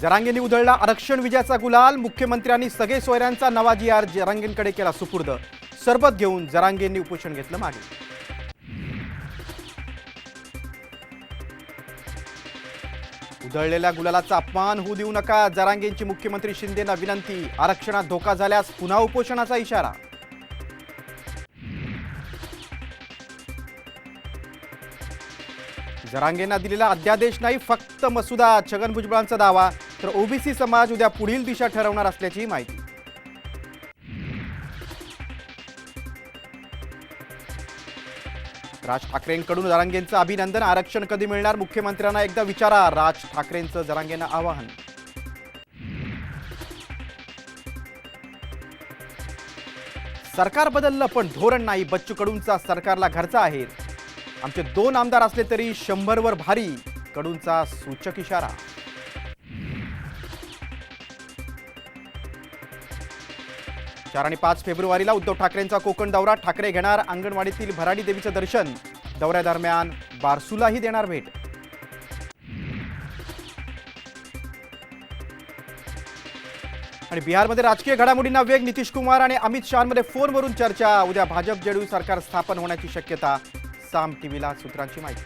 जरांगेंनी उधळला आरक्षण विजयाचा गुलाल. मुख्यमंत्र्यांनी सगळे सोयऱ्यांचा नवा जी आर जरांगेंकडे केला सुपूर्द. सरबत घेऊन जरांगेंनी उपोषण घेतलं मागे. उधळलेल्या गुलालाचा अपमान होऊ देऊ नका. जरांगेंची मुख्यमंत्री शिंदेना विनंती. आरक्षणात धोका झाल्यास पुन्हा उपोषणाचा इशारा. जरांगेंना दिलेला अध्यादेश नाही फक्त मसुदा छगन भुजबळांचा दावा. तर ओबीसी समाज उद्या पुढील दिशा ठरवणार असल्याची माहिती. राज ठाकरेंकडून जरांगेंचं अभिनंदन. आरक्षण कधी मिळणार? मुख्यमंत्र्यांना एकदा विचारा. राज ठाकरेंचं जरांगेंना आवाहन. सरकार बदललं पण धोरण नाही. बच्चू कडूंचा सरकारला घरचा आहे आमचे दोन आमदार असले तरी शंभरवर भारी कडूंचा सूचक इशारा. चार आणि पाच फेब्रुवारीला उद्धव ठाकरेंचा कोकण दौरा. ठाकरे घेणार अंगणवाडीतील भराडी देवीचं दर्शन. दौऱ्यादरम्यान बारसूलाही देणार भेट. आणि बिहारमध्ये राजकीय घडामोडींना वेग नितीश कुमार आणि अमित शहामध्ये फोनवरून चर्चा. उद्या भाजप जेडीयू सरकार स्थापन होण्याची शक्यता साम टीव्हीला सूत्रांची माहिती.